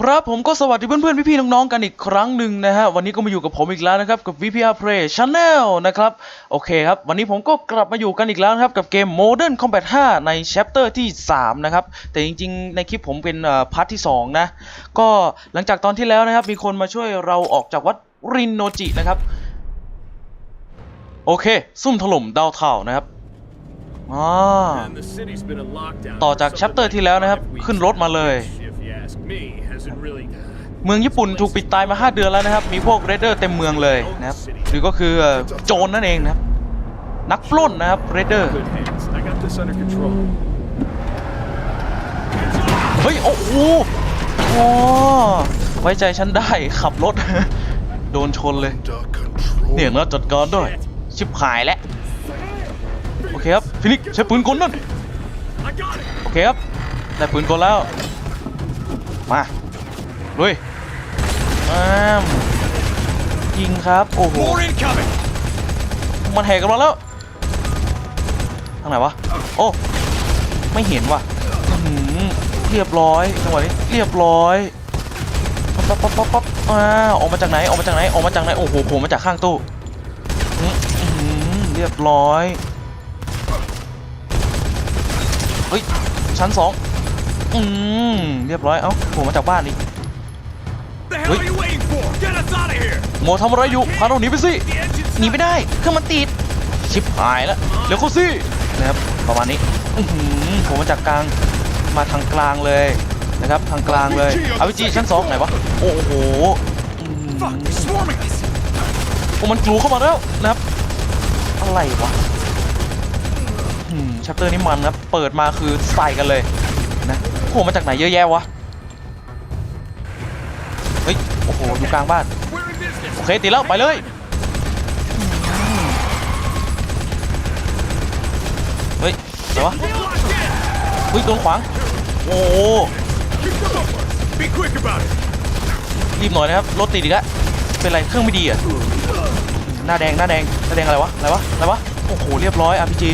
ครับผมก็สวัสดีเพื่อนๆ พี่ๆ น้องๆ กันอีกครั้งหนึ่งนะฮะ วันนี้ก็มาอยู่กับผมอีกแล้วนะครับ กับ VPR Play Channel นะครับ โอเคครับ วันนี้ผมก็กลับมาอยู่กันอีกแล้วนะครับ กับเกม Modern Combat 5 ใน Chapter ที่ 3 นะครับ แต่จริงๆ ในคลิปผมเป็นพาร์ทที่ 2 นะ ก็หลังจากตอนที่แล้วนะครับ มีคนมาช่วยเราออกจากวัดรินโนจินะครับ โอเค ซุ่มถล่มดาวเท่านะครับอ่าต่อจาก chapter ที่แล้วนะครับ ขึ้นรถมาเลย เมืองญี่ปุ่นถูกปิดตายมา5เดือนแล้วนะครับ มีพวกเรเดอร์เต็มเมืองเลยนะครับหรือก็คือเอ่อโจรนั่นเองนะครับ นักปล้นนะครับเรเดอร์เฮ้ย โอ้โหโอ้ไว้ใจฉันได้ขับรถ โดนชนเลย เนี่ยนะจัดการด้วย ชิบหายแล้ว โอเคครับ ฟินิกซ์ใช้ปืนกลนั่น โอเคครับ ได้ปืนกลแล้ว มา ลุยมามยิงครับ โอ้โหมันแหกกันมาแล้ว ทางไหนวะ โอ้ ไม่เห็นว่ะอื้อหือเรียบร้อยจังหวะนี้ เรียบร้อย ปั๊บปั๊บปั๊บปั๊บอ่าออกมาจากไหน ออกมาจากไหน ออกมาจากไหน โอ้โหโผล่มาจากข้างตู้อื้อหือเรียบร้อย เฮ้ย ชั้นสองอืมเรียบร้อย เอ้าโผล่มาจากบ้านอีก โมทำอะไรอยู่ พาเราหนีไปสิ หนีไม่ได้ เครื่องมันติด ชิบหายแล้วเร็วเข้าสิ นะครับประมาณนี้อือหือผมมาจากกลาง มาทางกลางเลยนะครับทางกลางเลยอาวิจีชั้นสองไหนวะ โอ้โหอืมโอ้มันกลูเข้ามาแล้วนะครับ อะไรวะอืมชัปเตอร์นี้มันครับเปิดมาคือใส่กันเลยนะโอ้โหมาจากไหนเยอะแยะวะเฮ้ย โอ้โหอยู่กลางบ้านโอเคติดแล้วไปเลยอืมเฮ้ยอะไรวะเฮ้ยโดนขวางโอ้โหรีบหน่อยนะครับรถติดอีกแล้วเป็นไรเครื่องไม่ดีอะหน้าแดงหน้าแดงหน้าแดงอะไรวะอะไรวะอะไรวะโอ้โหเรียบร้อย RPG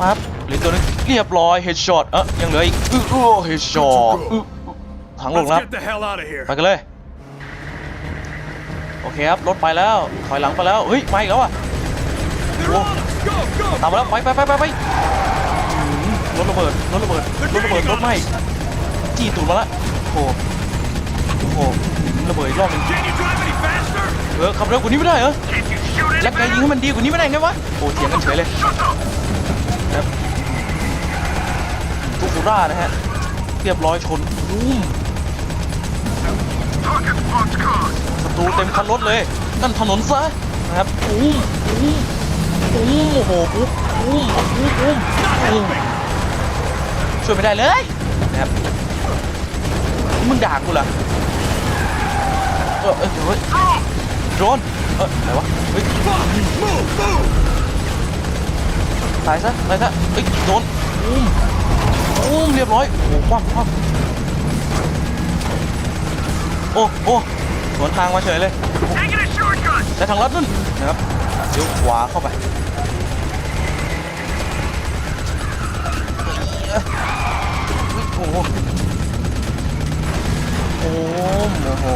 มาครับเหลือตัวนึงเรียบร้อย headshot เอ๊ะยังเหลืออีกอื้ออื้อ headshot อื้อถังลงแล้ว Let's get the hell out of here. ไปกันเลยโอ เคครับรถไปแล้วถอยหลังไปแล้วเฮ้ยมาอีกแล้วอะตามมาแล้วไปไปไปไปไปรถระเบิดรถระเบิดรถระเบิดรถไหม้จี้ตูดมาละโอ้โหโอ้โหระเบิดรอบหนึงเออขับเร็วกว่านี้ไม่ได้เหรอแล้วแกยิงให้มันดีกว่านี้ไม่ได้ไงวะโอ้เถียงกันเฉยเลยครับตุกุร่านะฮะเรียบร้อยชนบูม รูเต็มคันรถเลย นั่นถนนซะนะครับบูมบูมบูมโอ้โหบูมบูมบูมบูมบูมช่วยไม่ได้เลยนะครับมึงด่ากูเหรอเออเออเฮ้ยโดรนเออะไหนวะเฮ้ยตายซะตายซะเฮ้ยโดนอุ้มอุ้มเรียบร้อยโอ้คว่ำคว่ำโอ้โอ้ สวนทางมาเฉยเลย Taking a shortcut. ใช้ทางลัดนั่นนะครับเลี้ยวขวาเข้าไปเอ้ยโอ้โหโอ้โหโอ้โห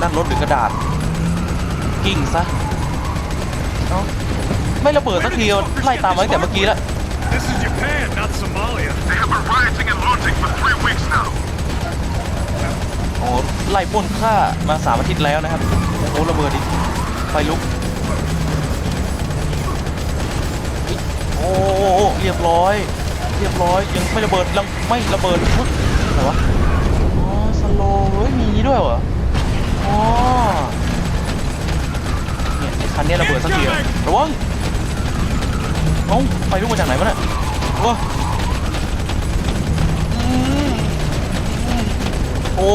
นั่นรถหรือกระดาษ กิ่งซะเอ้าไม่ระเบิดสักทีไล่ตามมาตั้งแต่เมื่อกี้แล้ว This is Japan, not Somalia. They have been rioting and looting for three weeks now. โอ้ไล่ป้นฆ่ามาสามอาทิตย์แล้วนะครับโอ้ระเบิดอีกไฟลุกโอ้เรียบร้อย เรียบร้อยยังไม่ระเบิดยังไม่ระเบิดอุ๊ยอะไรวะอ๋อสโลเฮ้ยมีนี้ด้วยเหรออ๋อเนี่ยคันนี้ระเบิดสักทีระวังเอ้าไฟลุกมาจากไหนวะเนี่ยโอ้อืมอืมโอ้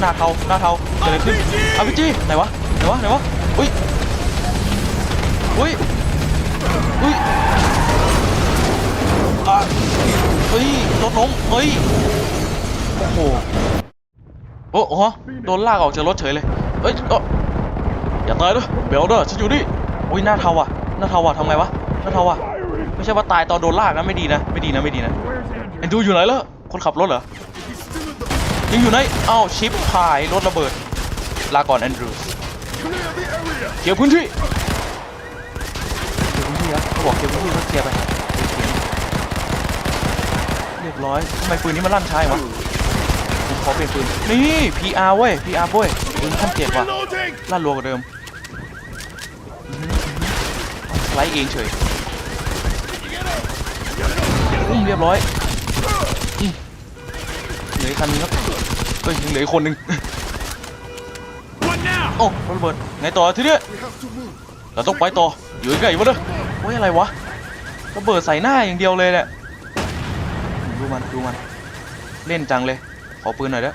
หน้าเทาหน้าเทาเกิดอะไรขึ้นอาวิจีไหนวะไหนวะไหนวะอุ้ยอุ้ยอุ้ยอะเฮ้ยรถล้มเฮ้ยโอ้โหโอ้โหโดนลากออกจากรถเฉยเลยเอ้ยเอ้าอย่าตายด้วยเบลเดอร์ฉันอยู่นี่อุ้ยหน้าเทาอะหน้าเทาอะทำไงวะหน้าเทาอะไม่ใช่ว่าตายตอนโดนลากนะไม่ดีนะไม่ดีนะไม่ดีนะไอ้ดูอยู่ไหนแล้วคนขับรถเหรอ ยังอยู่ในเอ้าชิปพายรถระเบิด ลาก่อนแอนดรูสเคลียร์พื้นที่เคลียร์พื้นที่ครับเขาบอกเคลียร์พื้นที่ก็เคลียร์ไป เรียบร้อยทำไมปืนนี้มันลั่นช้ายวะผมขอเปลี่ยนปืน นี่ PR เว้ย PR เว้ยปืนขั้นเจ็ดว่ะลั่นรัวกว่าเดิมไลด์เองเฉยอุ้มเรียบร้อย ลืออีกคันนึงครับเฮ้ยยังเหลืออีกคนนึง What now? โอ้รถระเบิดไงต่อทีเนี้ย We have to move. เราต้องไปต่ออยู่ใกล้ๆวะเด้อโอ้ยอะไรวะระเบิดใส่หน้าอย่างเดียวเลยแหละดูมันดูมันเล่นจังเลยขอปืนหน่อยเด้อ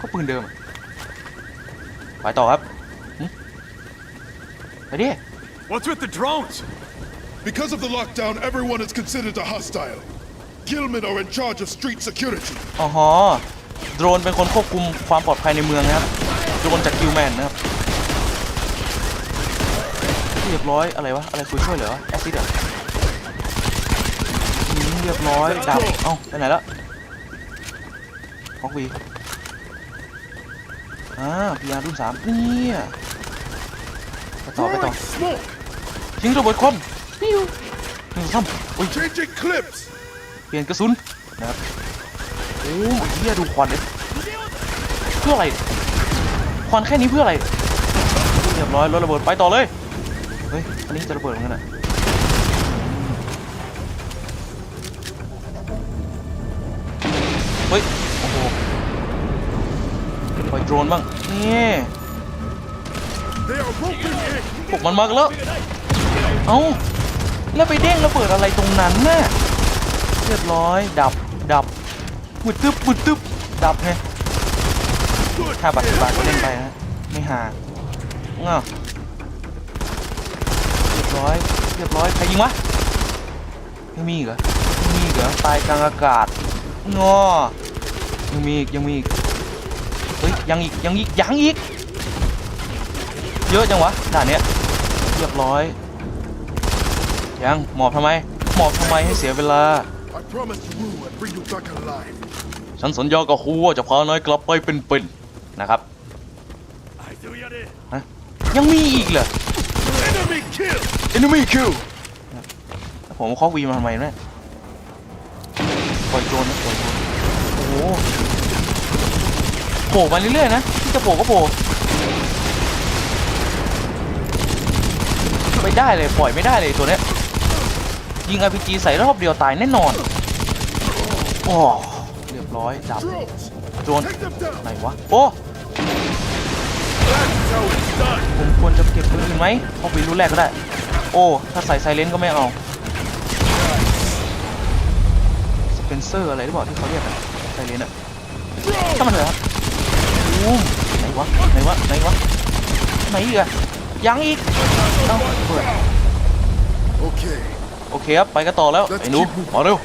ก็ปืนเดิมอะไปต่อครับหึไปดิ What's with the drones? Because of the lockdown, everyone is considered a hostile. Gilman are in charge of street security. อ๋อฮะโดรนเป็นคนควบคุมความปลอดภัยในเมืองนะครับ โดรนจากกิลแมนนะครับ เรียบร้อยอะไรวะ อะไรคุยช่วยเหรอแอซิดเหรออืมเรียบร้อยดับเอ้าไปไหนละฮอกวีอ่าพีอาร์รุ่นสามเนี่ยไปต่อไปต่อ Throwing smoke! ทิ้งระเบิดควันปิ้วหนึ่งสามอุ้ย Changing clips! เปลี่ยนกระสุนนะครับโอ้ยเฮียดูควันเลยเพื่ออะไร ควันแค่นี้เพื่ออะไรเรียบร้อยรถระเบิดไปต่อเลยเฮ้ยอันนี้จะระเบิดเหมือนกันอะเฮ้ยโอ้โหปล่อยโดรนบ้างนี่พวกมันมากแล้วเอ้าแล้วไปเด้งระเบิดอะไรตรงนั้นน่ะ รียบร้อย ดับ ดับมุดตึ๊บมุดตึ๊บดับไงถ้าบัตรบาทก็เล่นไปฮะไม่ห่าง้าวเรียบร้อย เรียบร้อย ใครยิงวะยังมีอีกเหรอยังมีอีกเหรอตายกลางอากาศงอยังมีอีก ยังมีอีก เฮ้ย ยังอีก ยังอีก ยังอีก เยอะจังวะด่านเนี้ย เรียบร้อย ยัง หมอบทำไม หมอบทำไมให้เสียเวลา I promised Wu I'd bring you back alive. ฉันสัญญากับครูว่าจะพานายกลับไปเป็นๆนะครับ I do ya this. ฮะยังมีอีกเหรอ Enemy kill! enemy kill ผมเอาข้อวีมาทำไมเนี่ยปล่อยโจรนะปล่อยโจรโอ้โหโผล่มาเรื่อยๆนะที่จะโผล่ก็โผล่ไม่ได้เลยปล่อยไม่ได้เลยตัวเนี้ยยิง RPG ใส่รอบเดียวตายแน่นอน โอ้เรียบร้อยดับ Drones! โจร Take them down! ไหนวะ โอ้ That's how it's done! ผมควรจะเก็บปืนอื่นไหมเอาปืนรุ่นแรกก็ได้ โอ้ ถ้าใส่ไซเลนก็ไม่เอาสเปนเซอร์อะไรหรือเปล่าที่เขาเรียกกันไซเลนอะถ้ามันเถอะครับอู้มไหนวะ ไหนวะ ไหนวะ ไหนอีกอะยังอีกเอ้าเปิด Okay, โอเคครับ ไปกันต่อแล้ว ไอ้หนูมาเร็ว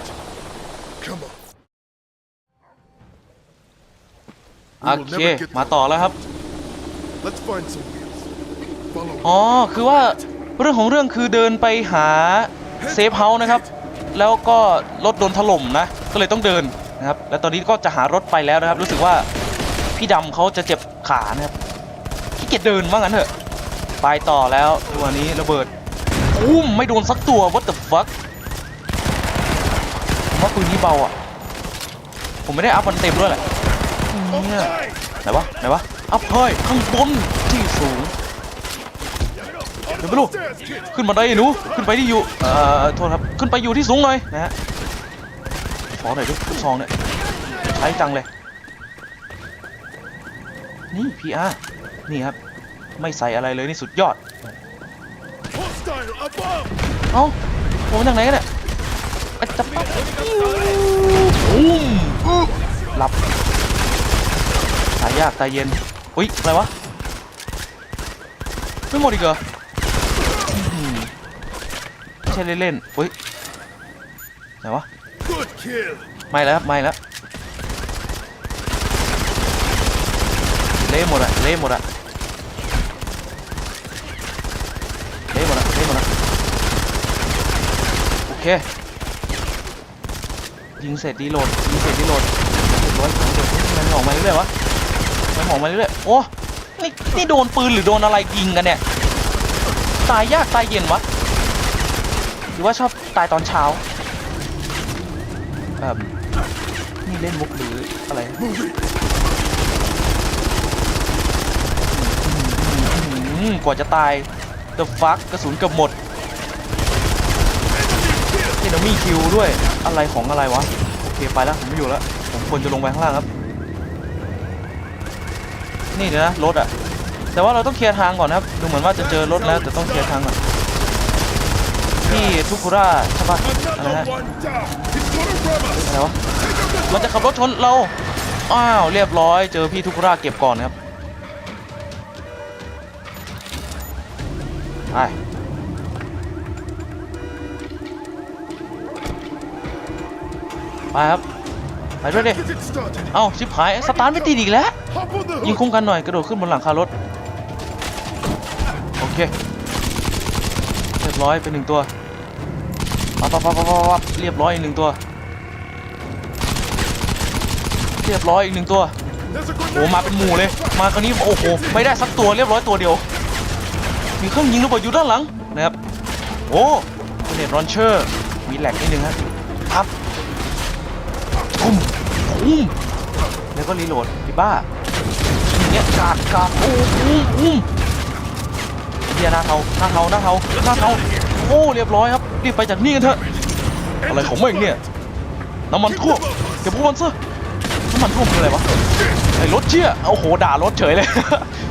โอเค มาต่อแล้วครับ Let's find some wheels. Follow อ๋อ คือว่าเรื่องของเรื่องคือเดินไปหาเซฟเฮาส์นะครับ แล้วก็รถโดนถล่มนะ ก็เลยต้องเดินนะครับ แล้วตอนนี้ก็จะหารถไปแล้วนะครับ รู้สึกว่าพี่ดำเขาจะเจ็บขานะครับขี้เกียจเดินว่างั้นเถอะ ไปต่อแล้วตัวนี้ระเบิดอุ้มไม่โดนสักตัว what the fuck ผมว่าปืนนี้เบาอะ ผมไม่ได้อัพมันเต็มด้วยแหละ เนี่ยไหนวะไหนวะอัพเฮ้ยข้างบนที่สูงเดี๋ยวไม่รู้ Stairs, kid! ขึ้นมาได้หนูขึ้นไปที่อยู่เอ่อโทษครับขึ้นไปอยู่ที่สูงหน่อยนะฮะขอหน่อยดิลูกซองเนี่ยใช้จังเลยนี่พีอาร์นี่ครับไม่ใส่อะไรเลยนี่สุดยอดเอ้าผมมาจากไหนกันเนี่ยอะจับปั๊บอุ้มหลับายยากตายเย็นอุ้ยอะไรวะไม่หมดอีกเหรอไม่ใช่เล่นๆอุ้ยไหนวะไม่แล้วครับไม่แล้วเละหมดอะเละหมดอะเละหมดอะเละหมดอะโอเคยิงเสร็จดีโหลดยิงเสร็จดีโหลดเรียบร้อยของเด็กรื่อยวะ ไปหองมาเรื่อยๆโอ้นี่นี่โดนปืนหรือโดนอะไรยิงกันเนี่ย ตายยากตายเย็นวะ หรือว่าชอบตายตอนเช้าเอ่อนี่เล่นมุกหรืออะไรกว่าจะตาย The fuck กระสุนเกือบหมดเอนมีคิวด้วย อะไรของอะไรวะ โอเค ไปแล้ว ผมไม่อยู่แล้ว ผมควรจะลงไปข้างล่างครับ นี่เดี๋ยวนะรถอะแต่ว่าเราต้องเคลียร์ทางก่อนนะครับดูเหมือนว่าจะเจอรถแล้วแต่ต้องเคลียร์ทางก่อนที่ทุกุระใช่ปะอะไรฮะอะไรวะมันจะขับรถชนเราอ้าวเรียบร้อย เจอพี่ทุกุระเก็บก่อนครับไปไปครับ ไปด้วยดิเอ้าชิบหายสตาร์ทไม่ติดอีกแล้วยิงคุ้มกันหน่อยกระโดดขึ้นบนหลังคารถโอเคเรียบร้อยเป็นหนึ่งตัวปั๊บปั๊บปั๊บปั๊บเรียบร้อยอีกหนึ่งตัว เรียบร้อยอีกหนึ่งตัวโอ้มาเป็นหมู่เลย มาคราวนี้โอ้โหไม่ได้สักตัวเรียบร้อยตัวเดียว มีเครื่องยิงระเบิดอยู่ด้านหลังนะครับโอ้เนตรอนเชอร์มีแหลกนิดนึงฮะ ทุ่มแล้วก็รีโหลดไอ้บ้าอย่างเงี้ยกาดกาดโอ้อุ้มอุ้มเฮียหน้าเทาหน้าเทาหน้าเทาหน้าเทาโอ้เรียบร้อยครับรีบไปจากนี่กันเถอะอะไรของมึงเนี่ยน้ำมันท่วมเก็บพวกมันซะน้ำมันท่วมคืออะไรวะไอ้รถเชี่ยโอ้โหด่ารถเฉยเลย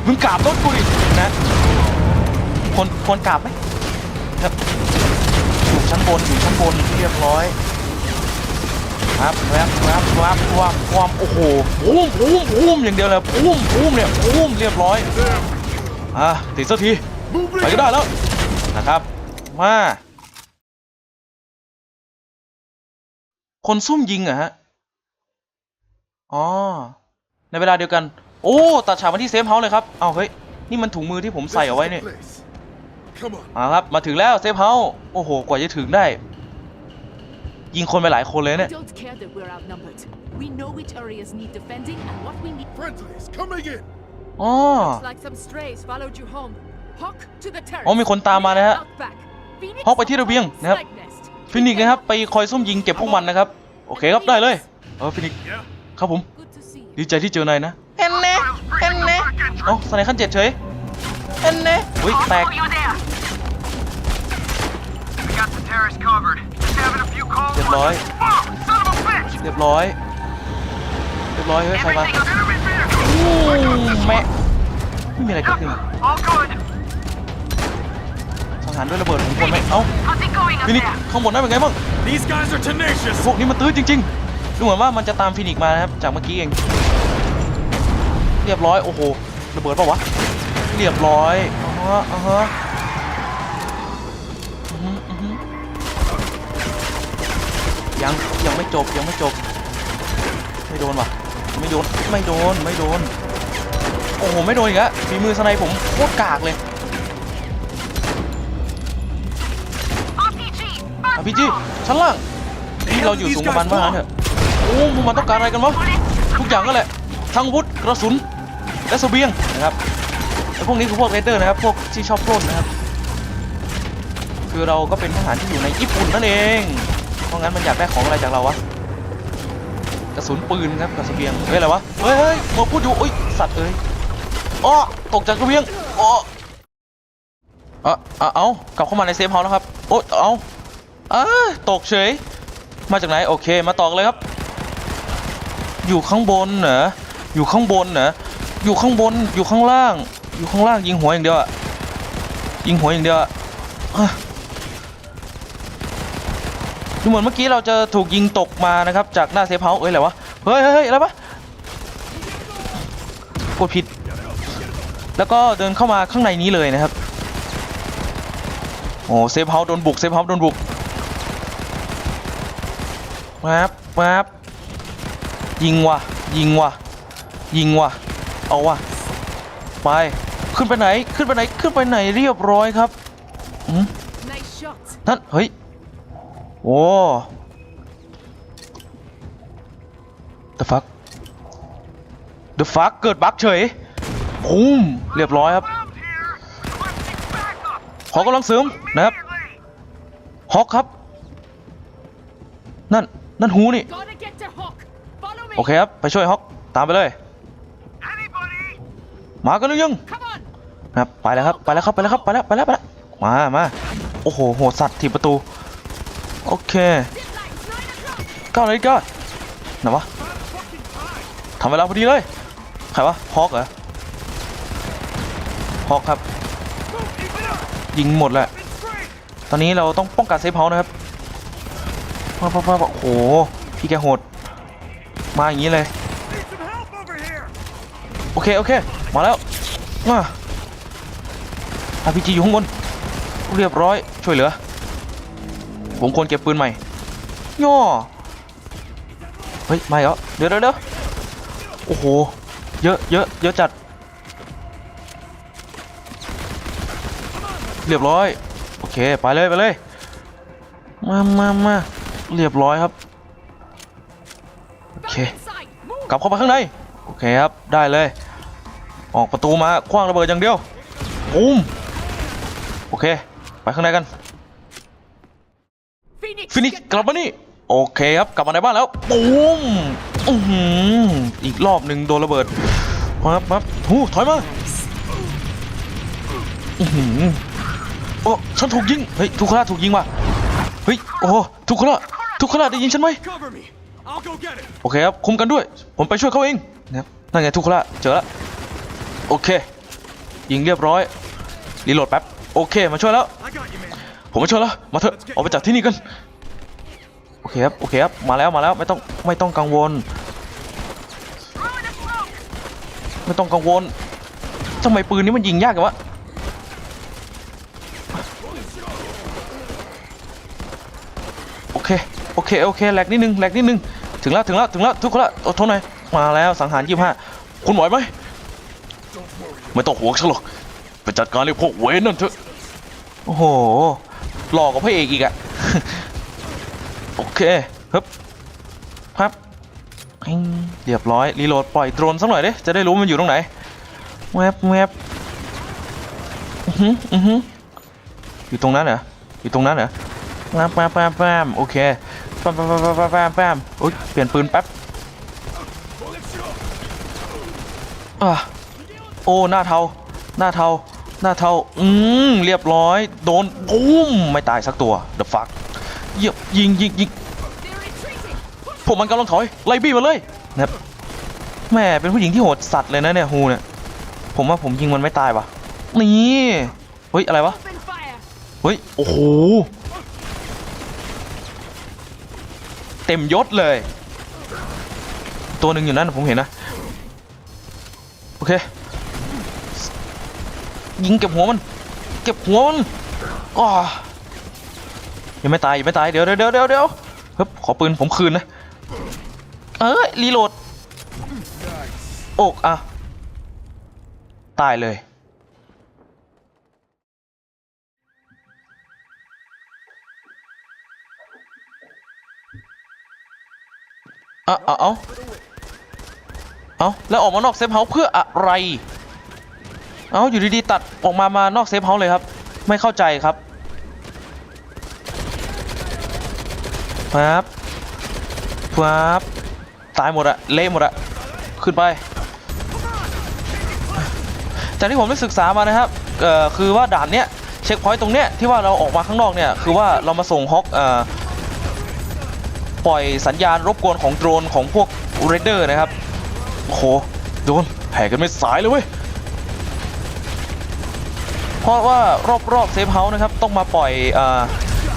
มึงกราบรถกูดินะคนควรกราบไหมครับอยู่ชั้นบนอยู่ชั้นบนเรียบร้อย ครับครับครับครับความความโอ้โหปุ้มปุ้มปุ้มอย่างเดียวเลยปุ้มปุ้มเนี่ยปุ้มเรียบร้อยอะติดสักทีไปก็ได้แล้วนะครับ มาคนซุ่มยิงอะฮะ อ๋อ ในเวลาเดียวกัน โอ้ ตัดฉากมาที่เซฟเฮาส์เลยครับ เอาเฮ้ย นี่มันถุงมือที่ผมใส่เอาไว้เนี่ยมาครับ มาถึงแล้วเซฟเฮาส์โอ้โห กว่าจะถึงได้ ยิงคนไปหลายคนเลย We เนี่ย don't care that we're outnumbered. We know which areas need defending and what we need. Friendlies coming in. อ๋อ Looks like some strays followed you home. Hawk to the terrace. อ๋อมีคนตามมานะฮะ Outback. Phoenix ฮอกไปที่ระเบียงนะครับ Flag nest. ฟินิกส์นะครับไปคอยซุ่มยิงเก็บพวกมันนะครับ โอเคครับได้เลยเออฟินิกส์ Yeah? ครับผม Good to see you. ดีใจที่เจอนายนะเอ็นเน่เอ็นเน่เอ้าสไนขั้นเจ็ดเฉยเอ็นเน่อุ้ยแตก you there. We got the terrace covered. Just having a few calls. เรียบร้อย Oh, son of a bitch! เรียบร้อย เรียบร้อยเฮ้ยใครมา Everything under repair. อู้แม่ไม่มีอะไรเกิดขึ้น All good. สังหารด้วยระเบิดผมคนไหมเอ้า How's it going up ฟินิก there? ข้างบนนั้นเป็นไงบ้าง These guys are tenacious. พวกนี้มันตื้อจริงๆ ดูเหมือนว่ามันจะตามฟินิกส์มานะครับ จากเมื่อกี้เอง เรียบร้อย โอ้โห ระเบิดเปล่าวะ เรียบร้อยอ่าฮะอ่าฮะ ยังยังไม่จบยังไม่จบ ไม่โดนว่ะ ไม่โดนไม่โดนไม่โดน โอ้โหไม่โดนอีกแล้วฝีมือสไนผมโคตรกากเลย RPG. อะพี่จี้ชั้นล่างนี่เราอยู่สูงประมาณว่างั้นเถอะโอ้พวกมันต้องการอะไรกันวะทุกอย่างก็แหละทั้งอาวุธกระสุนและเสบียงนะครับไอ้พวกนี้คือพวกเรเดอร์นะครับพวกที่ชอบปล้นนะครับ คือเราก็เป็นทหารที่อยู่ในญี่ปุ่นนั่นเองเพ ราะงั้นมันอยากได้ของอะไรจากเราวะกระสุนปืนครับกับเบียงเฮ้ยอะไรวะเฮ้ยเฮ้ยมาพูดอยู่อุ้ยสัตว์เอ้ยอ้อตกจากกระเบียงอ้อเอะเอากลับเข้ามาในเซฟเฮาส์แล้วครับโอ๊ยเอาอ้าตกเฉย มาจากไหนโอเคมาต่อกเลยครับ อยู่ข้างบนเหรออยู่ข้างบนเหรออยู่ข้างบนอยู่ข้างล่าง อยู่ข้างล่างยิงหัวอย่างเดียวอะยิงหัวอย่างเดียวอะ ดูเหมือนเมื่อกี้เราจะถูกยิงตกมานะครับจากหน้าเซฟเฮาส์เอ้ยอะไรวะเฮ้ยเฮ้ยเฮ้ยอะไรปะกดผิด แล้วก็เดินเข้ามาข้างในนี้เลยนะครับโอ้เซฟเฮาส์โดนบุกเซฟเฮาส์โดนบุกแวบแวบยิงว่ะยิงว่ะยิงว่ะเอาว่ะไปขึ้นไปไหนขึ้นไปไหนขึ้นไปไหนเรียบร้อยครับอืม Nice shot. นั่นเฮ้ย โอ้ the fuck The fuck เกิดบั๊กเฉยปุ้มเรียบร้อยครับขอกำลังเสริมนะครับฮอกครับ นั่น นั่นหูนี่ โอเคครับ ไปช่วยฮอก ตามไปเลย มากันหรือยังนะครับ ไปแล้วครับ ไปแล้วครับ ไปแล้วครับ ไปแล้ว ไปแล้ว ไปแล้ว มา มา โอ้โห โหสัตว์ถีบประตู โอเคก้านาฬิกาไหนวะทำเวลาพอดีเลย ใครวะฮอกเหรอฮอกครับ ยิงหมดแหละ ตอนนี้เราต้องป้องกันเซฟเฮาส์นะครับป้าป้าป้าโอ้โห พี่แกโหด มาอย่างนี้เลย โอเค โอเค มาแล้วมาอาพีจีอยู่ข้างบน เรียบร้อย ช่วยเหลือ ผมควรเก็บปืนใหม่ย่อเฮ้ยไม่เหรอเดี๋ยวเดี๋ยวเดี๋ยวโอ้โห เยอะเยอะเยอะจัด เรียบร้อย โอเค ไปเลย ไปเลย มามามาเรียบร้อยครับ โอเค กลับเข้าไปข้างใน โอเคครับ ได้เลย ออกประตูมา คว้างระเบิดอย่างเดียวปุ้ม โอเค ไปข้างในกัน ฟินิช get กลับมานี่ โอเคครับ กลับมาในบ้านแล้วปุ้มอืออีกรอบหนึ่งโดนระเบิดปั๊บปั๊บหูถอยมาอือโอ้ฉันถูกยิง เฮ้ยทุกขลาถูกยิงว่ะเฮ้ย โอ้ทุกขลาทุกขลาได้ยิงฉันไหมโอเคครับ คุมกันด้วย ผมไปช่วยเขาเองนะครับนั่นไงทุกคนละเจอแล้วโอเค ยิงเรียบร้อยรีโหลดแป๊บ โอเค มาช่วยแล้ว ผมมาช่วยแล้ว มาเถอะออกไปจากที่นี่กัน โอเคครับโอเคครับมาแล้วมาแล้วไม่ต้องไม่ต้องกังวล ไม่ต้องกังวลทำไมปืนนี้มันยิงยากกันวะโอเคโอเคโอเคแหลกนิดนึงแหลกนิดนึงถึงแล้วถึงแล้วถึงแล้วทุกคนละอดทนหน่อยมาแล้วสังหารยี่ห้าคุณไหวไหมไม่ต้องห่วงฉันหรอกไปจัดการไอ้พวกเวนนั่นเถอะโอ้โหหลอกกับพระเอกอีกอะ โอเคฮึบพับเรียบร้อย รีโหลดปล่อยโดรนสักหน่อยดิจะได้รู้มันอยู่ตรงไหนแวบแวบอือหืออือหืออยู่ตรงนั้นเหรออยู่ตรงนั้นเหรอแปมแปมแปมแปมโอเคแปมแปมแปมแปมแปมแปมอุ้ยเปลี่ยนปืนแป๊บอะโอ้หน้าเทาหน้าเทาหน้าเทาอืมเรียบร้อย โดนปุ้มไม่ตายสักตัว The fuck เหยียบยิงยิงยิงพวกมันกำลังถอยไล่บี้มาเลยนะครับแม่เป็นผู้หญิงที่โหดสัตว์เลยนะเนี่ยฮูเนี่ยผมว่าผมยิงมันไม่ตายว่ะนี่เฮ้ยอะไรวะเฮ้ยโอ้โหเต็มยศเลย ตัวหนึ่งอยู่นั่นผมเห็นนะโอเคยิงเก็บหัวมัน เก็บหัวมันอ้า ยังไม่ตายยังไม่ตายเดี๋ยวเดี๋ยวเดี๋ยวเดี๋ยวเดี๋ยวเฮ้ยขอปืนผมคืนนะเอ้ยรีโหลดโอกอะ ตายเลยเอาเอาเอาเอาแล้วออกมานอกเซฟเฮาส์เพื่ออะไร เอาอยู่ดีๆตัดออกมามานอกเซฟเฮาส์เลยครับ ไม่เข้าใจครับ ปั๊บปั๊บตายหมดอะเละหมดอะขึ้นไป จากที่ผมได้ศึกษามานะครับเอ่อคือว่าด่านเนี้ยเช็คพอยต์ตรงเนี้ยที่ว่าเราออกมาข้างนอกเนี่ยคือว่าเรามาส่งฮอกเอ่อปล่อยสัญญาณรบกวนของโดรนของพวกเรดเดอร์นะครับโอ้โหโดนแผ่กันไม่สายเลยเว้ยเพราะว่ารอบๆเซฟเฮาส์นะครับต้องมาปล่อยอ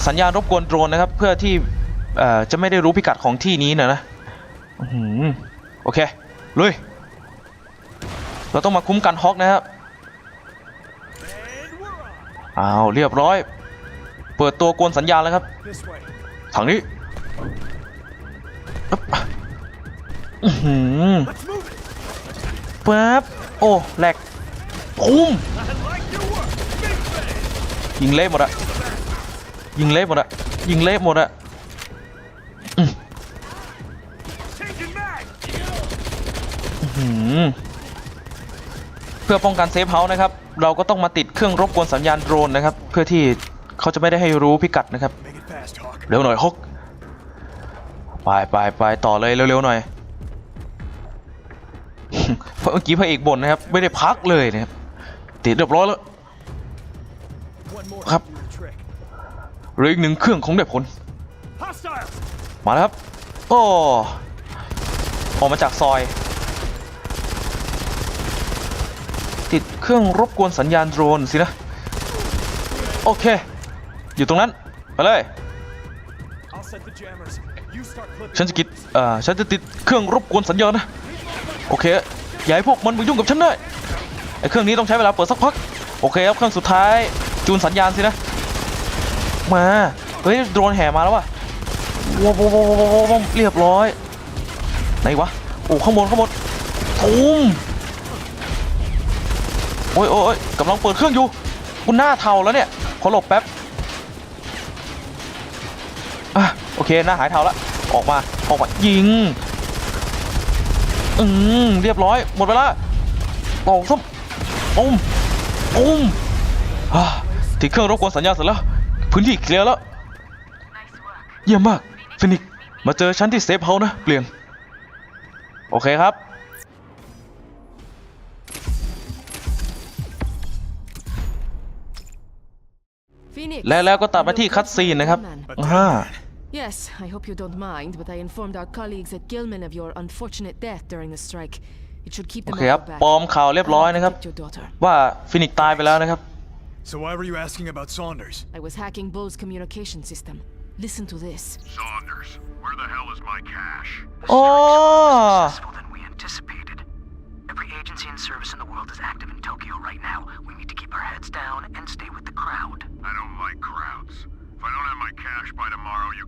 สัญญาณรบกวนโดรนนะครับเพื่อที่ เอ่อจะไม่ได้รู้พิกัดของที่นี้นะนะโอเค ลุย เราต้องมาคุ้มกันฮอกนะครับอ้าวเรียบร้อย เปิดตัวกวนสัญญาณแล้วครับทางนี้อือหือ Let's move it. ปั๊บโอ้แหลกคุ้มยิงเละหมดอะยิงเละหมดอะยิงเละหมดอะ Changing mag. ห หืม เพื่อป้องกันเซฟเฮาส์นะครับ เราก็ต้องมาติดเครื่องรบกวนสัญญาณโดรนนะครับ เพื่อที่เขาจะไม่ได้ให้รู้พิกัดนะครับ เร็วหน่อยฮกไปไปไปต่อเลยเร็วๆหน่อยเพราะเมื่อกี้พระเอกบ่นนะครับ ไม่ได้พักเลยนะครับติดเรียบร้อยแล้ว One more Up. to do the trick. เหลืออีกหนึ่งเครื่องคงได้ผลมาแล้วครับโอ้ออกมาจากซอย ติดเครื่องรบกวนสัญญาณโดรนสินะ โอเค อยู่ตรงนั้น ไปเลย ฉันจะกิดเอ่อฉันจะติดเครื่องรบกวนสัญญาณนะ โอเค อย่าให้พวกมันมายุ่งกับฉันได้ไอ้เครื่องนี้ต้องใช้เวลาเปิดสักพัก โอเคครับเครื่องสุดท้ายจูนสัญญาณสินะ มา เฮ้ยโดรนแห่มาแล้วว่ะว้าวววว้าวว้าวว้าวเรียบร้อย ไหนวะ โอ้ข้างบนข้างบน ตูม โอ้ยโอ้ยกำลังเปิดเครื่องอยู่คุณหน้าเทาแล้วเนี่ยขอหลบแป๊บอะโอเคหน้าหายเทาแล้วออกมาออกมายิงอืมเรียบร้อยหมดเวลาตอกซ้ำปุ้มปุ้มอ่าติดเครื่องรบกวนสัญญาณเสร็จแล้วพื้นที่เคลียร์แล้วเยี่ยมมากฟินิกมาเจอฉันที่เซฟเฮานะเปลี่ยนโอเคครับ และแล้วก็ตัดมาที่คัตซีนนะครับ But อ่า Yes, I hope you don't mind, but I informed our colleagues at Gilman of your unfortunate death during the strike. It should keep โอ them เคครับ all back. ปลอมข่าวเรียบร้อยนะครับ Protect your daughter. ว่าฟินิกซ์ตายไปแล้วนะครับ So why were you asking about Saunders? I was hacking Bo's communication system. Listen to this. Saunders, where the hell is my cash? อ๋อ successful than we anticipated. Every agency and service in the world is active in Tokyo right now. We need to keep our heads down and stay with the crowd. I don't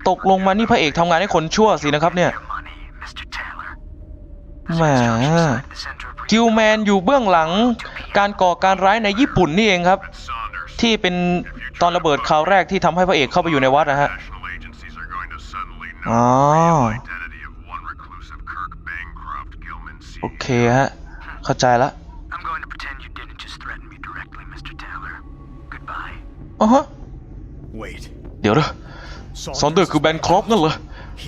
ตกลงมานี่พระเอกทำงานให้คนชั่วสินะครับเนี่ย Your money, Mr. Taylor. แหม The center of กิลแมนอยู่เบื้องหลังการก่อการร้ายในญี่ปุ่นนี่เองครับ Saunders. ที่เป็นตอนระเบิดคราวแรกที่ทำให้พระเอกเข้าไปอยู่ในวัดนะฮะ National agencies are going to suddenly know Ah. the real identity of one reclusive Kirk Bancroft Gilman โอ C. เคฮะ เข้าใจละ I'm going to pretend you didn't just threaten me directly, Mr. Taylor. Goodbye. อ๋อฮะ Wait. เดี๋ยวนะซอนเดอร์คือแบนครอปนั่นเหรอ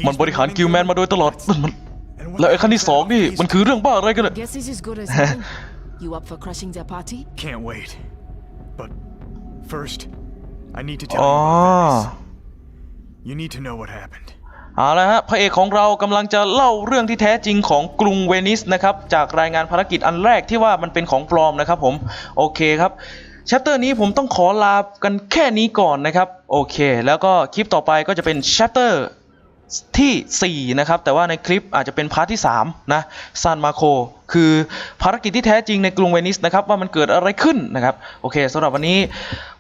มันบริหารกิลแมนมาโดยตลอดนั่นมัน แล้วไอ้ขั้นที่สองนี่ มันคือเรื่องบ้าอะไรกันอะ Guess this is good as mine. You up for crushing their party? Can't wait. But first, I need to tell อ๋อ you about Venice. You need to know what happened. เอาละฮะพระเอกของเรากำลังจะเล่าเรื่องที่แท้จริงของกรุงเวนิสนะครับ จากรายงานภารกิจอันแรกที่ว่ามันเป็นของปลอมนะครับผม โอเคครับแชปเตอร์นี้ผมต้องขอลากันแค่นี้ก่อนนะครับ โอเค แล้วก็คลิปต่อไปก็จะเป็นแชปเตอร์ที่4นะครับแต่ว่าในคลิปอาจจะเป็นพาร์ทที่3นะซานมาโคคือภารกิจที่แท้จริงในกรุงเวนิสนะครับว่ามันเกิดอะไรขึ้นนะครับโอเคสำหรับวันนี้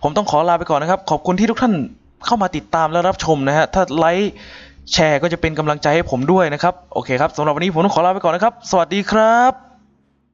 ผมต้องขอลาไปก่อนนะครับ ขอบคุณที่ทุกท่านเข้ามาติดตามและรับชมนะฮะถ้าไลค์แชร์ก็จะเป็นกำลังใจให้ผมด้วยนะครับโอเคครับสำหรับวันนี้ผมต้องขอลาไปก่อนนะครับ สวัสดีครับ